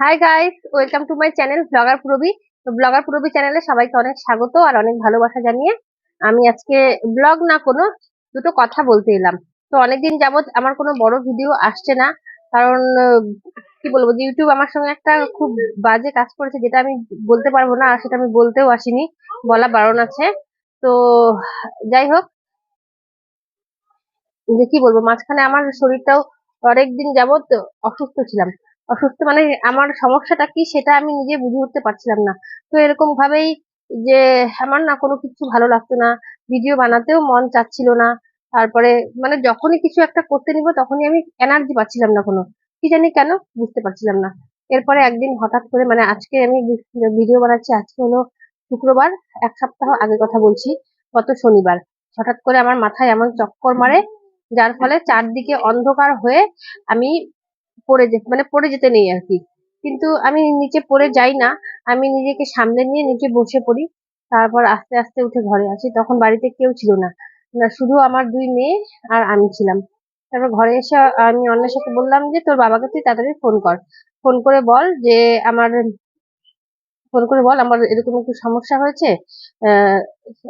Hi guys welcome to my channel blogger Purabi তো blogger পুরবি চ্যানেলে সবাইকে অনেক স্বাগত আর অনেক ভালোবাসা জানিয়ে আমি আজকে ব্লগ না কোনো, দুটো কথা বলতে এলাম। তো অনেকদিন যাবত আমার কোনো বড় ভিডিও আসছে না, কারণ কি বলব যে ইউটিউব আমার সঙ্গে একটা খুব বাজে কাজ করেছে, যেটা আমি বলতে পারব না আর সেটা আমি বলতেও আসিনি, বলা বারণ আছে। তো, যাই হোক, যে কি বলব, মাঝখানে আমার শরীরটাও অনেকদিন যাবত অসুস্থ ছিলাম। অসুস্থ মানে আমার সমস্যাটা কি সেটা আমি নিজে বুঝে উঠতে পারছিলাম না। তো এরকম ভাবেই যে আমার না কোনো কিছু ভালো লাগতো না ভিডিও বানাতেও মন চাচ্ছিল না। তারপরে মানে যখনই কিছু একটা করতে নিব তখনই আমি এনার্জি পাচ্ছিলাম না কোনো। কি জানি কেন, বুঝতে পারছিলাম না। এরপরে একদিন হঠাৎ করে মানে আজকে আমি ভিডিও বানাচ্ছি, আজকে হলো শুক্রবার, এক সপ্তাহ আগে কথা বলছি, গত শনিবার। হঠাৎ করে আমার মাথায় এমন চক্কর মারে, যার ফলে চারদিকে অন্ধকার হয়ে আমি পড়ে যে মানে পড়ে যেতে নেই আর কি। কিন্তু আমি নিচে পড়ে যাই না, আমি নিজেকে সামনে নিয়ে নিচে বসে পড়ি, তারপর আস্তে আস্তে উঠে ঘরে আসি। তখন বাড়িতে কেউ ছিল না। শুধু আমার দুই মেয়ে আর আমি ছিলাম। তারপর ঘরে এসে আমি অন্যের সাথে বললাম যে, তোর বাবাকে তুই তাড়াতাড়ি ফোন কর। ফোন করে বল যে, আমার, ফোন করে বল আমার এরকম একটু সমস্যা হয়েছে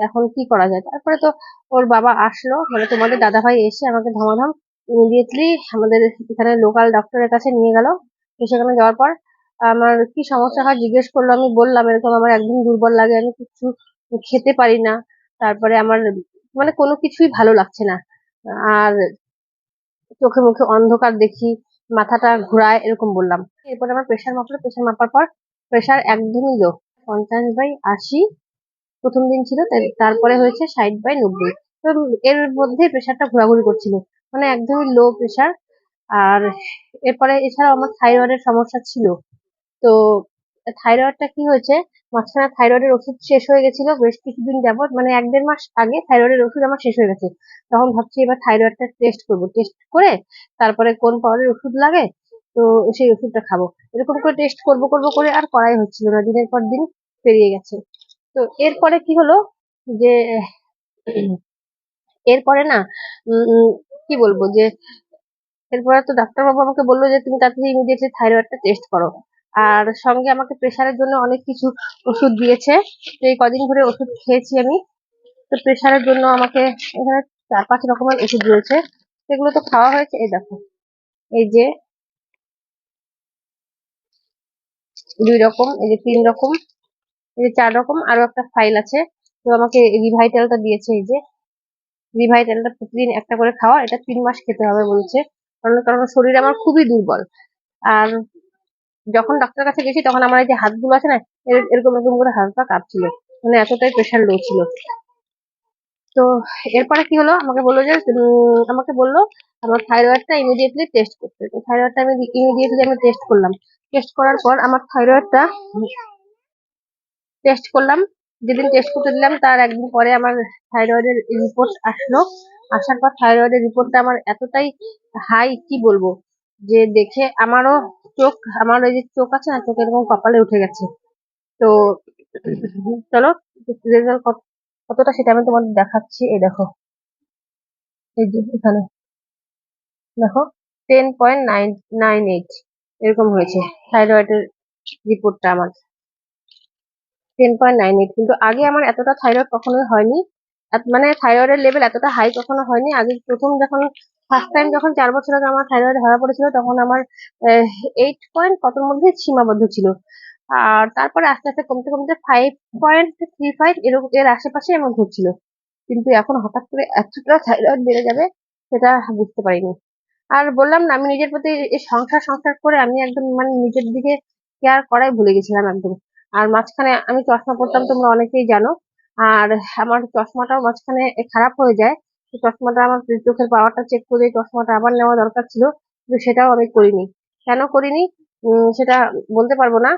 এখন কি করা যায়? তারপরে তো ওর বাবা আসলো মানে তোমাদের দাদাভাই এসে আমাকে ধমাধম ইমিডিয়েটলি আমাদের এখানে লোকাল ডক্টরের কাছে নিয়ে গেল। তো সেখানে যাওয়ার পর আমার কি সমস্যা হয় জিজ্ঞেস করল, আমি বললাম এরকম আমার একদম দুর্বল লাগে, আমি কিছু খেতে পারি না। তারপরে আমার মানে কোনো কিছুই ভালো লাগছে না। আর চোখে মুখে অন্ধকার দেখি, মাথাটা ঘোরায় এরকম বললাম। এরপর আমার প্রেশার মাপলো প্রেশার মাপার পর প্রেশার একদমই লো পঞ্চাশ বাই আশি। প্রথম দিন ছিল তারপরে হয়েছে ষাট বাই নব্বই। তো এর মধ্যে প্রেশারটা ঘোরাঘুরি করছিল। মানে একদমই লো প্রেশার আর এরপরে এছাড়াও আমার থাইরয়েডের সমস্যা ছিল। তো থাইরয়েডটা কি হয়েছে? মাঝখানে থাইরয়েডের ওষুধ শেষ হয়ে গেছিল, বেশ কিছুদিন যাবৎ মানে এক দেড় মাস আগে থাইরয়েডের ওষুধ আমার শেষ হয়ে গেছে। তখন ভাবছি এবার থাইরয়েডটা টেস্ট করব। টেস্ট করে তারপরে কোন পাওয়ারের ওষুধ লাগে, তো সেই ওষুধটা খাব। এরকম করে টেস্ট করব করব করে আর করাই হচ্ছিল না। দিনের পর দিন পেরিয়ে গেছে। তো এরপরে কি হলো? যে এরপরে না কি বলব যে, এরপরে তো ডাক্তারবাবু আমাকে বলল যে, তুমি তাড়াতাড়ি ইমিডিয়েটলি থাইরয়েডটা টেস্ট করো। আর সঙ্গে আমাকে প্রেশারের জন্য অনেক কিছু ওষুধ দিয়েছে। তো এই কদিন ধরে ওষুধ খেয়েছি আমি। তো প্রেশারের জন্য আমাকে এখানে চার পাঁচ রকমের ওষুধ রয়েছে। সেগুলো তো খাওয়া হয়েছে। এই দেখো। এই যে, দুই রকম, এই যে তিন রকম, এই যে চার রকম আরও একটা ফাইল আছে। তো আমাকে রিভাইটালটা দিয়েছে এই যে। রিভাইটালটা প্রতিদিন একটা করে খাওয়া, এটা তিন মাস খেতে হবে বলছে। কারণ কারণ শরীর আমার খুবই দুর্বল। আর যখন ডাক্তার কাছে গেছি, তখন আমার এই যে হাতগুলো আছে না, এর- এরকম এরকম করে হাত পা কাঁপছিল। মানে এতটাই প্রেশার লো ছিল। তো এরপরে কি হলো? আমাকে বলল যে আমাকে বলল, আমার থাইরয়েডটা ইমিডিয়েটলি টেস্ট করতে। তো থাইরয়েডটা আমি ইমিডিয়েটলি আমি টেস্ট করলাম। টেস্ট করার পর আমার থাইরয়েডটা টেস্ট করলাম। যেদিন টেস্ট করতে দিলাম, তার একদিন পরে আমার থাইরয়েডের রিপোর্ট আসলো। আসার পর থাইরয়েডের রিপোর্টটা আমার এতটাই হাই কি বলব? যে দেখে আমারও চোখ, আমার ওই যে চোখ আছে না, চোখ এরকম কপালে উঠে গেছে। তো চলো রেজাল্ট কতটা সেটা আমি তোমাদের দেখাচ্ছি। এই দেখো। এই যে এখানে। দেখো ten point nine nine eight এরকম হয়েছে থাইরয়েডের রিপোর্টটা আমার। টেন পয়েন্ট নাইন এইট কিন্তু আগে আমার এতটা থাইরয়েড কখনোই হয়নি। মানে থাইরয়েডের লেভেল এতটা হাই কখনো হয়নি। আগে প্রথম যখন ফার্স্ট টাইম যখন চার বছর আগে আমার থাইরয়েড ধরা পড়েছিল, তখন আমার এইট পয়েন্ট কতর মধ্যে সীমাবদ্ধ ছিল। আর তারপরে আস্তে আস্তে কমতে কমতে ফাইভ পয়েন্ট থ্রি ফাইভ এরকম এর আশেপাশে আমার ঘুরছিল কিন্তু এখন হঠাৎ করে এতটা থাইরয়েড বেড়ে যাবে, সেটা বুঝতে পারিনি। আর বললাম না, আমি নিজের প্রতি সংসার সংসার করে আমি একদম মানে নিজের দিকে কেয়ার করাই ভুলে গেছিলাম একদম। আর মাঝখানে আমি চশমা পরতাম, তোমরা অনেকেই জানো। আর আমার চশমাটাও মাঝখানে খারাপ হয়ে যায়। চশমাটা আমার চোখের পাওয়ারটা চেক করে চশমাটা আবার নেওয়া দরকার ছিল, কিন্তু সেটাও আমি করিনি। কেন করিনি? সেটা বলতে পারব না।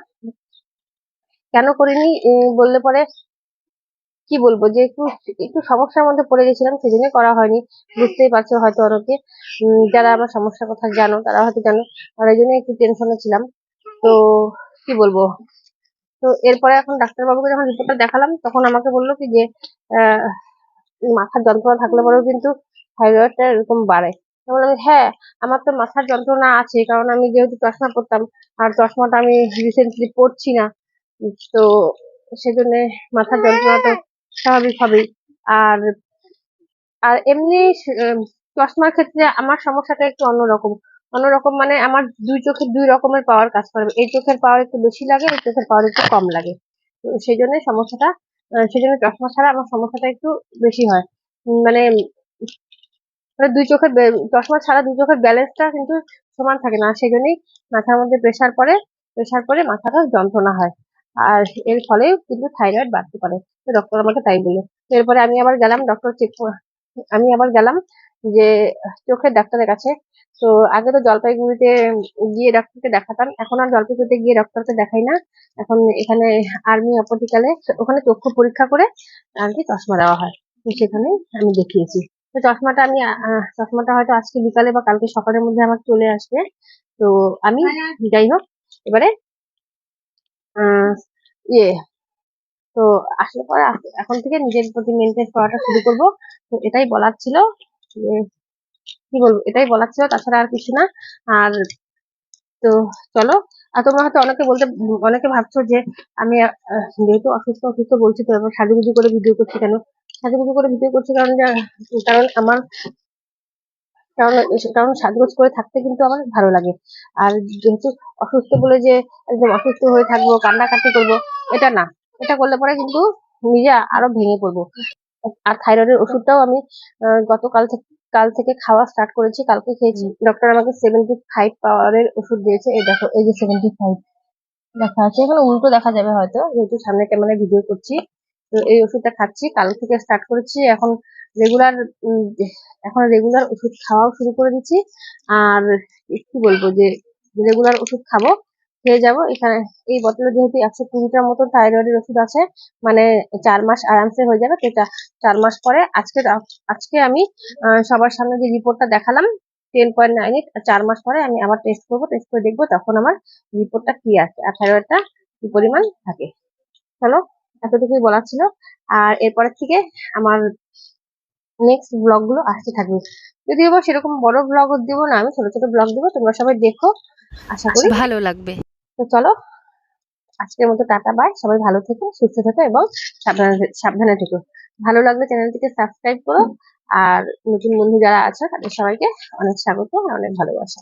কেন করিনি? বললে পরে কি বলব? যে একটু একটু সমস্যার মধ্যে পড়ে গেছিলাম, সেজন্য করা হয়নি। বুঝতেই পারছ হয়তো অনেকে। যারা আমার সমস্যার কথা জানো, তারা হয়তো জানো। আর এই জন্য একটু টেনশনে ছিলাম। তো কি বলব? তো এরপরে এখন ডাক্তারবাবুকে যখন রিপোর্টটা দেখালাম, তখন আমাকে বলল কি যে মাথার যন্ত্রণা থাকলে পরেও কিন্তু থাইরয়েডটা এরকম বাড়ে। হ্যাঁ আমার তো মাথার যন্ত্রণা আছে, কারণ আমি যেহেতু চশমা পরতাম, আর চশমাটা আমি রিসেন্টলি পরছি না, তো সেজন্য মাথার যন্ত্রণা তো স্বাভাবিক হবেই। আর আর এমনি চশমার ক্ষেত্রে আমার সমস্যাটা একটু অন্যরকম। অন্যরকম মানে আমার দুই চোখের দুই রকমের পাওয়ার কাজ করে। এই চোখের পাওয়ার একটু বেশি লাগে, এই চোখের পাওয়ার একটু কম লাগে। সেই জন্য সমস্যাটা সেই জন্য চশমা ছাড়া আমার সমস্যাটা একটু বেশি হয়। মানে মানে দুই চোখের চশমা ছাড়া দুই চোখের ব্যালেন্সটা কিন্তু সমান থাকে না। সেই জন্যই মাথার মধ্যে প্রেশার পড়ে প্রেশার পড়ে মাথাটা যন্ত্রণা হয়। আর এর ফলে কিন্তু থাইরয়েড বাড়তে পারে। ডক্টর আমাকে তাই বলল। তো এরপরে আমি আবার গেলাম ডক্টর চেক আমি আবার গেলাম যে, চোখের ডাক্তারের কাছে তো আগে তো জলপাইগুড়িতে গিয়ে ডাক্তারকে দেখাতাম এখন আর জলপাইগুড়িতে গিয়ে ডক্টরকে দেখাই না। এখন এখানে আর্মি অপটিক্যালে ওখানে চক্ষু পরীক্ষা করে আর কি চশমা দেওয়া হয়। তো সেখানেই আমি দেখিয়েছি। তো চশমাটা আমি চশমাটা হয়তো আজকে বিকালে বা কালকে সকালের মধ্যে আমার চলে আসবে। তো আমি যাই হোক এবারে আহ, ইয়ে তো আসলে পরে এখন থেকে নিজের প্রতি মেনটেন করাটা শুরু করব। তো এটাই বলার ছিল যে কি বলব, এটাই বলার ছিল, তাছাড়া আর কিছু না। আর তো চলো, আর তোমরা হয়তো অনেকে বলতে, অনেকে ভাবছ যে আমি যেহেতু অসুস্থ অসুস্থ বলছি তো, এবার সাজুগুজু করে ভিডিও করছি কেন? সাজুগুজু করে ভিডিও করছি কারণ কারণ আমার, কারণ কারণ সাজগোজ করে থাকতে কিন্তু আমার ভালো লাগে। আর যেহেতু অসুস্থ বলে যে একদম অসুস্থ হয়ে থাকব, কান্নাকাটি করব, এটা না। এটা করলে পরে কিন্তু নিজে আরও ভেঙে পড়ব। আর থাইরয়েডের ওষুধটাও আমি গতকাল থেকে কাল থেকে খাওয়া স্টার্ট করেছি কালকে খেয়েছি। ডক্টর আমাকে সেভেন্টি ফাইভ পাওয়ারের ওষুধ দিয়েছে। এই দেখো এই যে সেভেন্টি ফাইভ দেখা আছে। এখানে উল্টো দেখা যাবে হয়তো যেহেতু সামনে ক্যামেরায় ভিডিও করছি। তো এই ওষুধটা খাচ্ছি কাল থেকে স্টার্ট করেছি। এখন রেগুলার এখন রেগুলার ওষুধ খাওয়াও শুরু করে দিচ্ছি। আর কি বলব যে রেগুলার ওষুধ খাব। খেয়ে যাব। এখানে এই বোতলে যেহেতু একশো কুড়িটার মতো থাইরয়েডের ওষুধ আছে মানে চার মাস আরামসে হয়ে যাবে। এটা চার মাস পরে আজকে আজকে আমি সবার সামনে যে রিপোর্টটা দেখালাম টেন পয়েন্ট নাইন চার মাস পরে আমি আবার টেস্ট করব। টেস্ট করে দেখব তখন আমার রিপোর্টটা কি আছে, আর থাইরয়েডটা কি পরিমাণ থাকে। চলো, এতটুকুই বলার ছিল। আর এরপরের থেকে আমার নেক্সট ব্লগগুলো আসতে থাকবে। যদিও বা সেরকম বড় ব্লগ দিব না, আমি ছোট ছোট ব্লগ দিব, তোমরা সবাই দেখো, আশা করি। ভালো লাগবে। তো চলো, আজকের মতো টাটা বাই সবাই ভালো থেকো, সুস্থ থেকো এবং সাবধানে সাবধানে থেকো। ভালো লাগলে চ্যানেলটিকে সাবস্ক্রাইব করো। আর নতুন বন্ধু যারা আছো, তাদের সবাইকে অনেক স্বাগত, অনেক ভালোবাসা।